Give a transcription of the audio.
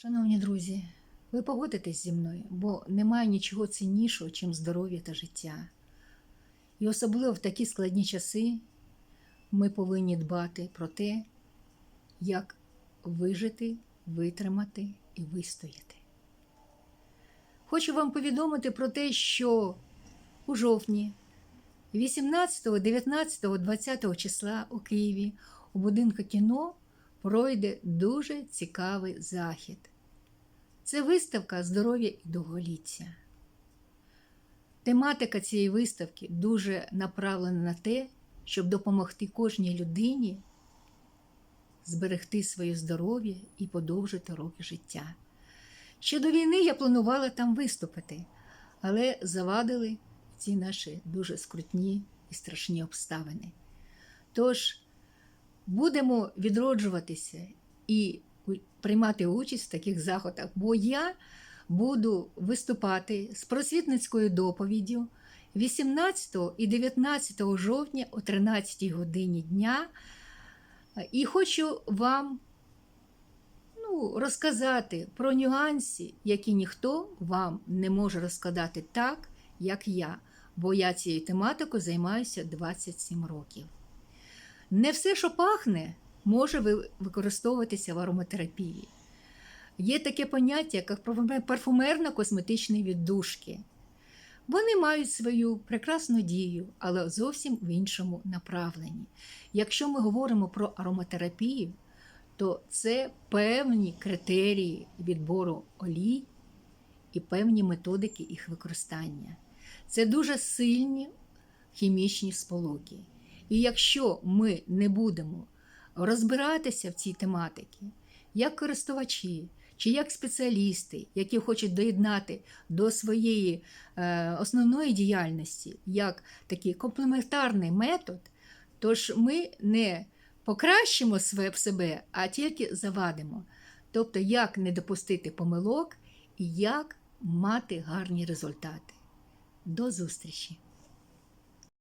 Шановні друзі, ви погодитесь зі мною, бо немає нічого ціннішого, чим здоров'я та життя. І особливо в такі складні часи ми повинні дбати про те, як вижити, витримати і вистояти. Хочу вам повідомити про те, що у жовтні 18, 19, 20 числа у Києві у будинку кіно пройде дуже цікавий захід. Це виставка здоров'я і довголіття. Тематика цієї виставки дуже направлена на те, щоб допомогти кожній людині зберегти своє здоров'я і подовжити роки життя. Ще до війни я планувала там виступити, але завадили ці наші дуже скрутні і страшні обставини. Тож будемо відроджуватися і приймати участь в таких заходах, бо я буду виступати з просвітницькою доповіддю 18 і 19 жовтня о 13 годині дня. І хочу вам ну, розказати про нюанси, які ніхто вам не може розказати так, як я, бо я цією тематикою займаюся 27 років. Не все, що пахне, може використовуватися в ароматерапії. Є таке поняття, як парфумерно-косметичні віддушки. Вони мають свою прекрасну дію, але зовсім в іншому направленні. Якщо ми говоримо про ароматерапію, то це певні критерії відбору олій і певні методики їх використання. Це дуже сильні хімічні сполуки. І якщо ми не будемо розбиратися в цій тематиці, як користувачі чи як спеціалісти, які хочуть доєднати до своєї е, основної діяльності як такий комплементарний метод, тож ми не покращимо в себе, а тільки завадимо. Тобто, як не допустити помилок і як мати гарні результати. До зустрічі!